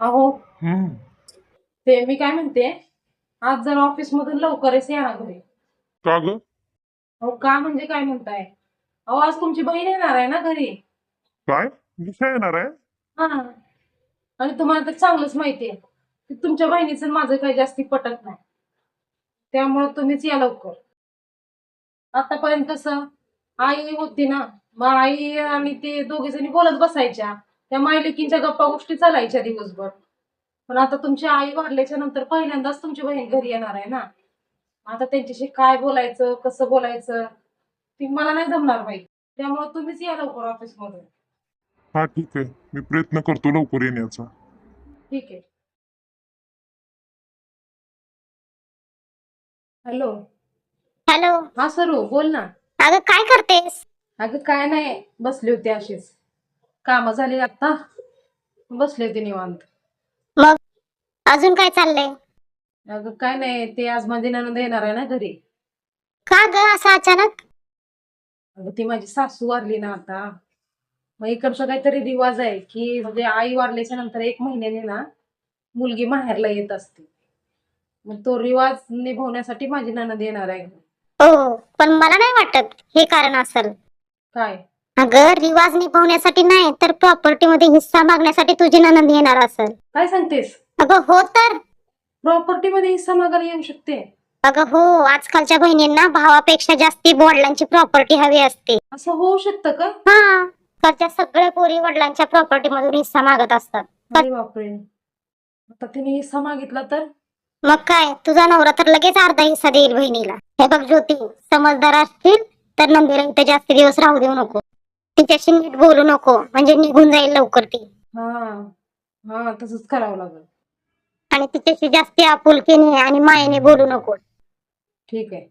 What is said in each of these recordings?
अहो. हम्म. ते मी काय म्हणते आज जर ऑफिस मधून लवकरच या ना घरी. का ग? अहो का म्हणजे काय म्हणताय? अहो आज तुमची बहीण येणार आहे ना घरी. काय? दिसा येणार आहे? हा. आणि तुम्हाला तर चांगलंच माहिती आहे की तुमच्या बहिणीचं आणि माझं काही जास्ती पटत नाही. त्यामुळे तुम्हीच या लवकर. आतापर्यंत कसं आई होती ना मग आई आणि ते दोघे जणी बोलत बसायच्या. त्या मायलेकींच्या गप्पा गोष्टी चालायच्या दिवसभर. पण आता तुमची आई वाढल्याच्या नंतर पहिल्यांदाच तुमची बहीण घरी येणार आहे ना? आता त्यांच्याशी काय बोलायचं कसं बोलायचं ती मला नाही जमणार बाई. त्यामुळे तुम्हीच या लवकर ऑफिस मधून हा ठीक आहे. मी प्रयत्न करतो लवकर येण्याचा. ठीक आहे. हॅलो. हॅलो. हा सरू बोल ना. अगं काय करतेस? अगं काय नाही बसले होते अशीच. कामं झाली आता. बसले होते निवांत. मग? अजून काय चाललंय? अगं काय नाही ते आज माझी नणंद येणार आहे ना घरी. का ग असं अचानक? अगं ती माझी सासू वारली ना आता. मग इकडचा काहीतरी रिवाज आहे की म्हणजे आई वारल्याच्या नंतर एक महिन्याने ना मुलगी माहेरला येत असते. मग तो रिवाज निभवण्यासाठी माझी नणंद येणार आहे. हो पण मला नाही वाटत हे कारण असेल. काय? अगं रिवाज निभवण्यासाठी नाही तर प्रॉपर्टी मध्ये हिस्सा मागण्यासाठी तुझी ननंद येणार असेल. काय सांगतेस? अगं हो तर. प्रॉपर्टी मध्ये हिस्सा मागायला येऊ शकते. अगं हो आजकालच्या बहिणींना भावापेक्षा जास्ती वडिलांची प्रॉपर्टी हवी असते. असं होऊ शकतं का? हा घरच्या सगळ्या पोरी वडिलांच्या प्रॉपर्टी मधून हिस्सा मागत असतात. अरे बापरे. आता तिने हिस्सा मागितला तर? मग काय तुझा नवरा तर लगेच अर्धा हिस्सा देईल बहिणीला. हे बघ ज्योती समजदार असतील तर नंदीला इथे जास्त दिवस राहू देऊ नको. तिच्याशी नीट बोलू नको. म्हणजे निघून जाईल लवकर ती. हा हा तसंच करावं लागेल. आणि तिच्याशी जास्ती आपुलकीने आणि मायेने बोलू नको. ठीक आहे.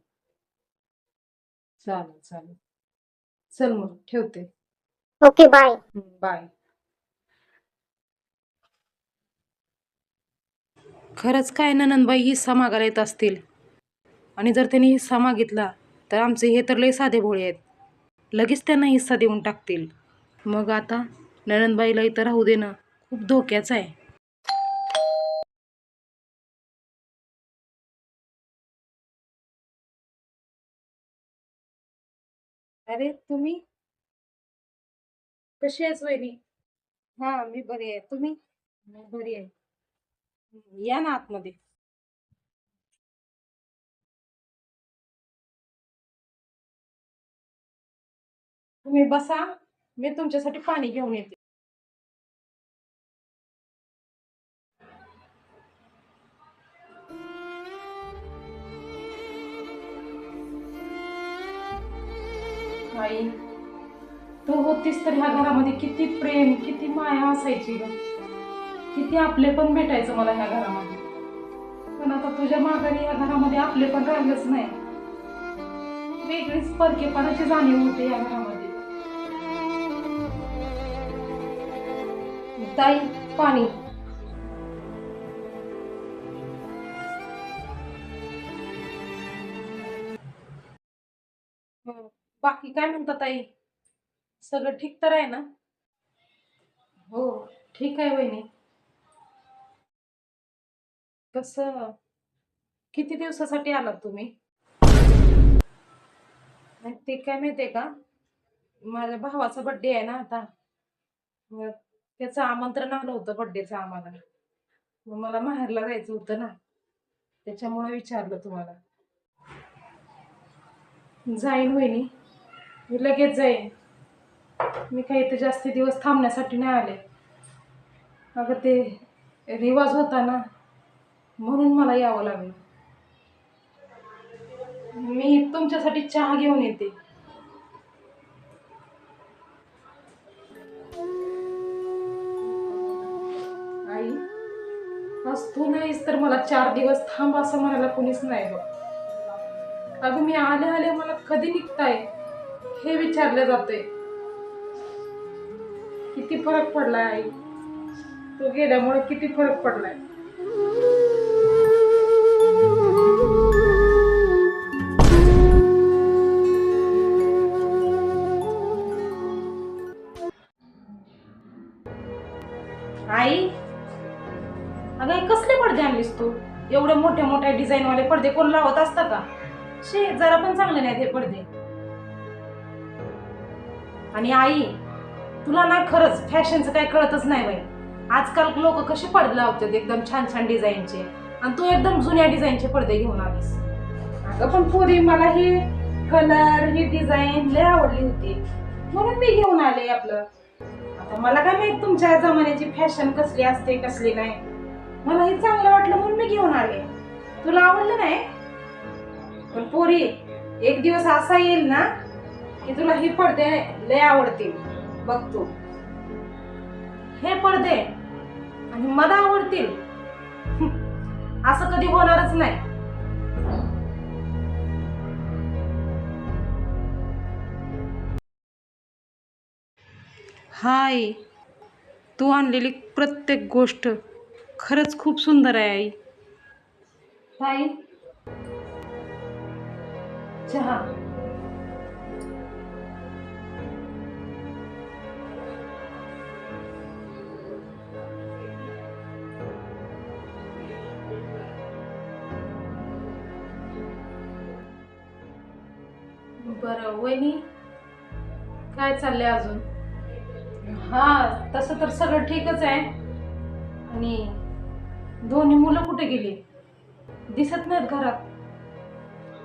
चालेल चालेल. चल मग ठेवते. Okay bye. बाय. खरंच काय ननंदबाई हिस्सा मागायला येत असतील? आणि जर त्यांनी हिस्सा मागितला तर आमचे हे तर लय साधे भोळे आहेत. लगेच त्यांना हिस्सा देऊन टाकतील. मग आता ननंदबाईला इथं राहू देणं खूप धोक्याचं आहे. अरे तुम्ही? कशी आहेस वहिनी? हा मी बरी आहे. तुम्ही? मी बरी आहे. या ना आतमध्ये. तुम्ही बसा मी तुमच्यासाठी पाणी घेऊन येते. आई तू होतीस तर ह्या घरामध्ये किती प्रेम किती माया असायची ग. किती आपले पण भेटायचं मला ह्या घरामध्ये. पण आता तुझ्या माघारी या घरामध्ये आपले पण राहिलंच नाही. वेगळीच परकेपणाची जाणीव होते या घरामध्ये. ताई पाणी. हो, बाकी काय म्हणतात ताई? सगळं ठीक तर आहे ना? हो ठीक आहे वहिनी. कसं किती दिवसासाठी आलात तुम्ही? ते काय माहितीये का? माझ्या भावाचा बर्थडे आहे ना आता. त्याचं आमंत्रण आलं होतं बड्डेचं आम्हाला. मग मला माहेरला जायचं होतं ना. त्याच्यामुळे विचारलं तुम्हाला. जाईन वहिनी. मी लगेच जाईन. मी काही इथे जास्ती दिवस थांबण्यासाठी नाही आले. अगं ते रिवाज होता ना म्हणून मला यावं लागलं. मी तुमच्यासाठी चहा घेऊन येते. मला चार दिवस थांब असं म्हणायला कोणीच नाही बघ. अगं मी आले आले मला कधी निघताय? हे विचारलं जातंय. किती फरक पडलाय आई. तो गेल्यामुळे किती फरक पडलाय. पडदे कोण लावत असतं का? शे जरा पण चांगले नाहीत हे पडदे. आणि आई तुला ना खरंच फॅशनचं काही कळतच नाही बाई. आजकाल लोक कसे पडदे लावतात एकदम छान छान डिझाईनचे. आणि तू एकदम जुन्या डिझाईनचे पडदे घेऊन आलीस. अगं पण पुरी मला ही कलर ही डिझाईन लय आवडली होती. म्हणून मी घेऊन आले आपलं. आता मला काय माहीत तुमच्या जमान्याची फॅशन कसली असते कसली नाही. मला हे चांगलं वाटलं म्हणून मी घेऊन आले. तुला आवडलं नाही? पण पोरी एक दिवस असा येईल ना की तुला हे पडदे लय आवडतील. बघ तू. हे पडदे आणि मला आवडतील. असं कधी होणारच नाही. हाय. तू आणलेली प्रत्येक गोष्ट खरंच खूप सुंदर आहे आई. बाय चहा बरं वहिनी काय चाललंय अजून? हा तसं तर सगळं ठीकच आहे. आणि दोन्ही मुलं कुठे गेली? दिसत नाहीत घरात.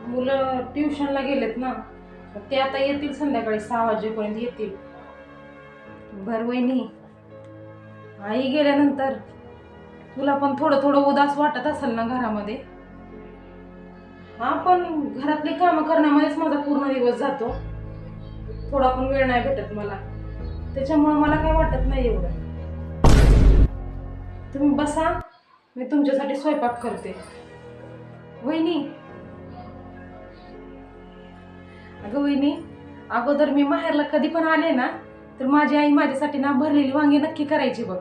मुलं ट्युशनला गेलेत ना ते आता येतील संध्याकाळी सहा वाजेपर्यंत येतील. बर वहिनी आई गेल्यानंतर तुला पण थोडं थोडं उदास वाटत असेल ना घरामध्ये? हा पण घरातली कामं करण्यामध्येच माझा पूर्ण दिवस जातो. थोडा पण वेळ नाही भेटत मला. त्याच्यामुळं मला काही वाटत नाही एवढं. तुम्ही बसा मी तुमच्यासाठी स्वयंपाक करते. वहिनी. अगं वहिनी अगोदर मी माहेरला कधी पण आले ना तर माझी आई माझ्यासाठी ना भरलेली वांगी नक्की करायची बघ.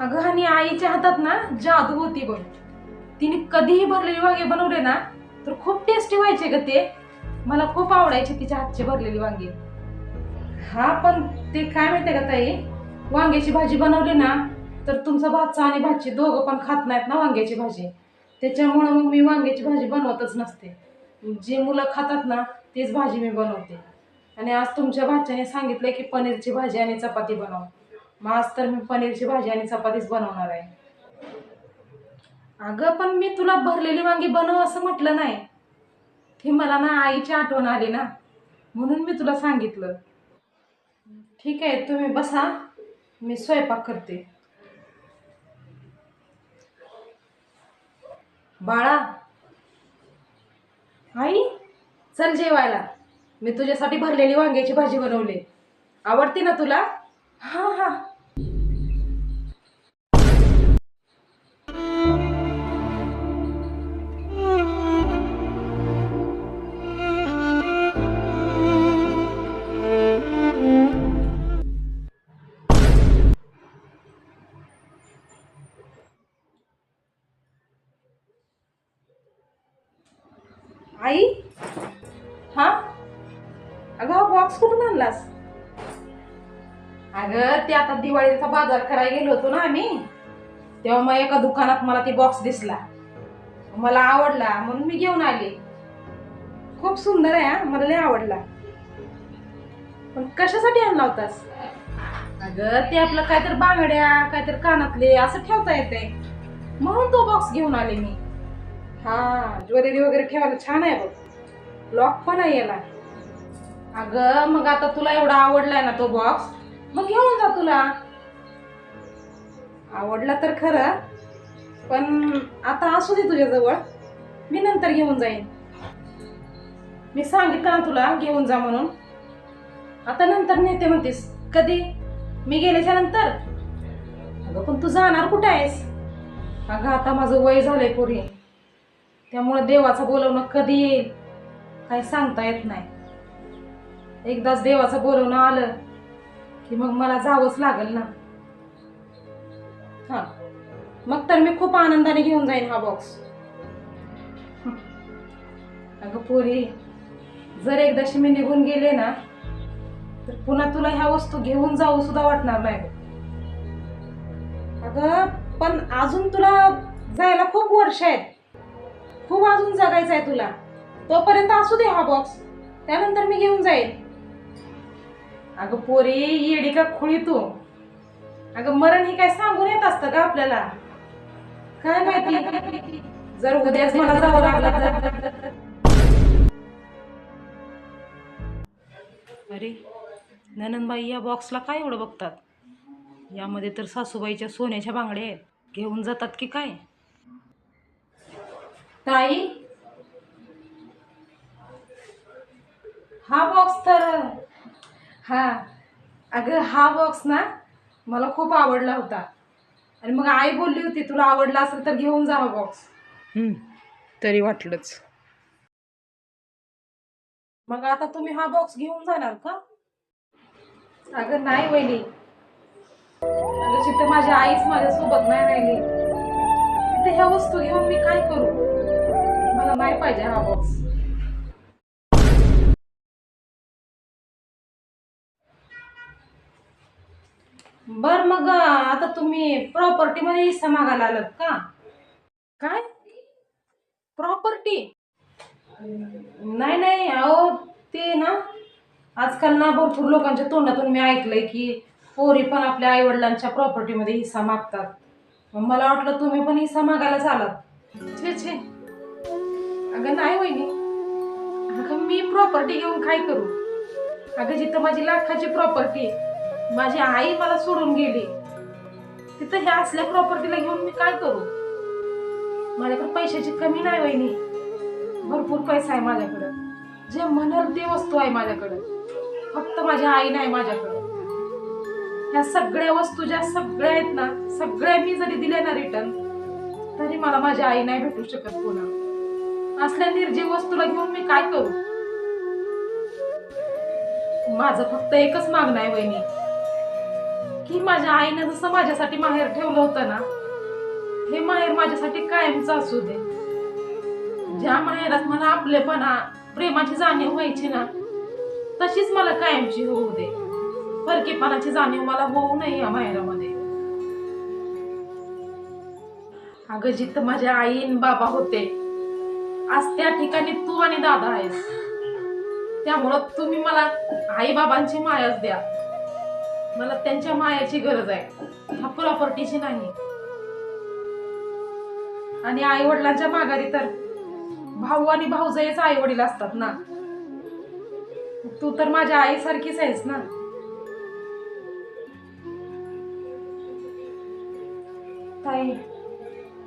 अगं आणि आईच्या हातात ना जादू होती बघ. तिने कधीही भरलेली वांगे बनवले ना तर खूप टेस्टी व्हायचे ग ते. मला खूप आवडायचे तिच्या हातची भरलेली वांगी. हा पण ते काय माहितीये का ताई? वांग्याची भाजी बनवली ना तर तुमचा भातचा आणि भाजी दोघं पण खात नाहीत ना वांग्याची भाजी. त्याच्यामुळं मग मी वांग्याची भाजी बनवतच नसते. जे मुलं खातात ना तीच भाजी मी बनवते. आणि आज तुमच्या भाच्याने सांगितलंय की पनीरची भाजी आणि चपाती बनव. मग आज तर मी पनीरची भाजी आणि चपातीच बनवणार आहे. अगं पण मी तुला भरलेली वांगी बनव असं म्हटलं नाही. ती मला ना आईची आठवण आली ना म्हणून मी तुला सांगितलं. ठीक आहे तुम्ही बसा. मी स्वयंपाक करते. बाळा. आई चल जेवायला. मी तुझ्यासाठी भरलेली वांग्याची भाजी बनवली. आवडते ना तुला? हां हां. अगं ते आता दिवाळीचा बाजार करायला गेलो होतो ना आम्ही तेव्हा मग एका दुकानात मला ती बॉक्स दिसला. मला आवडला म्हणून मी घेऊन आले. खूप सुंदर आहे हा मला लय आवडला. पण कशासाठी आणला होतास? अगं ते आपलं काहीतरी बांगड्या काहीतरी कानातले असं ठेवता येते म्हणून तो बॉक्स घेऊन आले मी. हा ज्वेलरी वगैरे ठेवायला छान आहे बघ. लॉक पण आहे याला. अगं मग आता तुला एवढा आवडलाय ना तो बॉक्स मग घेऊन जा तुला. आवडला तर खरं पण आता असू दे तुझ्याजवळ. मी नंतर घेऊन जाईन. मी सांगितलं ना तुला घेऊन जा म्हणून. आता नंतर नेते म्हणतेस कधी? मी गेल्याच्यानंतर? अगं पण तू जाणार कुठं आहेस? अगं आता माझं वय झालंय पुरी. त्यामुळे देवाचं बोलवणं कधी येईल? काही सांगता येत नाही. एकदाच देवाचं बोलवणं आलं की मग मला जावंच लागेल ना. हा. मग तर मी खूप आनंदाने घेऊन जाईन हा बॉक्स अगं पोरी जर एकदाशी मी निघून गेले ना तर पुन्हा तुला ह्या वस्तू घेऊन जाऊ सुद्धा वाटणार नाही अगं पण अजून तुला जायला खूप वर्ष आहेत. खूप अजून जगायचं आहे तुला. तोपर्यंत असू दे हा बॉक्स त्यानंतर मी घेऊन जाईल अगं पोरी येडी का खुळी तू? अगं मरण ही काय सांगून येत असतं का आपल्याला? काय माहिती? जर उद्याच मला जावं लागलं तर. अरे ननंदबाई या बॉक्सला काय एवढं बघतात? यामध्ये तर सासूबाईच्या सोन्याच्या बांगड्या आहेत. घेऊन जातात की काय? ताई? हा बॉक्स तर हा. अगं हा बॉक्स ना मला खूप आवडला होता. आणि मग आई बोलली होती तुला आवडला असेल तर घेऊन जा हा बॉक्स तरी वाटलंच. मग आता तुम्ही हा बॉक्स घेऊन जाणार का? अगं नाही वहिनी. अगं जिथं माझी आईच माझ्या सोबत नाही राहिली तिथे ह्या वस्तू घेऊन मी काय करू? मला नाही पाहिजे हा बॉक्स बर मग आता तुम्ही प्रॉपर्टी मध्ये हिस्सा मागायला आलात का? काय? प्रॉपर्टी नाही नाही अहो ते ना आजकाल ना भरपूर लोकांच्या तोंडातून मी ऐकलंय की पोरी पण आपल्या आई वडिलांच्या प्रॉपर्टीमध्ये हिस्सा मागतात. मग मला वाटलं तुम्ही पण हिस्सा मागायलाच आलात. छे छे. अगं नाही वहिनी. अगं मी प्रॉपर्टी घेऊन काय करू? अगं जिथं माझी लाखाची प्रॉपर्टी माझी आई मला सोडून गेली. तिथं ह्या असल्या प्रॉपर्टीला घेऊन मी काय करू? माझ्याकडे पैशाची कमी नाही वहिनी. भरपूर पैसा आहे माझ्याकडं. जे म्हणाल ते वस्तू आहे माझ्याकडं. फक्त माझी आई नाही माझ्याकडं. ह्या सगळ्या वस्तू ज्या सगळ्या आहेत ना सगळ्या मी जरी दिल्या ना रिटर्न तरी मला माझी आई नाही भेटू शकत पुन्हा असल्या निर्जीव वस्तूला घेऊन मी काय करू? माझं फक्त एकच मागणं आहे वहिनी. की माझ्या आईनं जसं माझ्यासाठी माहेर ठेवलं होतं ना हे माहेर माझ्यासाठी कायमचं असू दे. ज्या माहेरात मला आपलेपणा प्रेमाची जाणीव व्हायची ना तशीच मला कायमची होऊ दे. परकेपणाची जाणीव मला होऊ नये या माहेरामध्ये. अगं जिथं माझ्या आई बाबा होते आज त्या ठिकाणी तू आणि दादा आहेस. त्यामुळं तुम्ही मला आई बाबांची मायाच द्या. मला त्यांच्या मायाची गरज आहे. हा प्रॉपर्टीची नाही. आणि आई वडिलांच्या माघारी तर भाऊ आणि भाऊजाईच आई वडील असतात ना. तू तर माझ्या आईसारखीच आहेस ना. ताई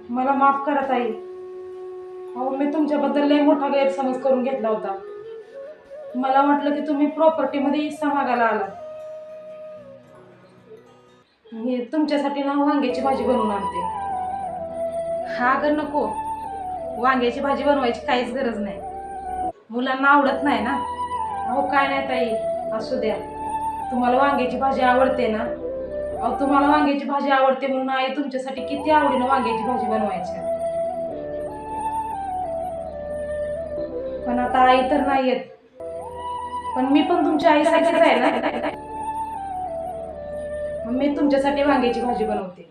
मला माफ करा ताई. अहो मी तुमच्याबद्दल लय मोठा गैरसमज करून घेतला होता. मला वाटलं की तुम्ही प्रॉपर्टीमध्ये हिस्सा मागायला आला मी तुमच्यासाठी ना वांग्याची भाजी बनवून आणते. हा अगं नको. वांग्याची भाजी बनवायची काहीच गरज नाही. मुलांना आवडत नाही ना. अहो काय नाही ताई असू द्या. तुम्हाला वांग्याची भाजी आवडते ना? अहो तुम्हाला वांग्याची भाजी आवडते म्हणून आई तुमच्यासाठी किती आवडीनं वांग्याची भाजी बनवायची पण आता आई तर नाही येत पण मी पण तुमच्या आईसाठीच आहे ना. मग मी तुमच्यासाठी वांग्याची भाजी बनवते.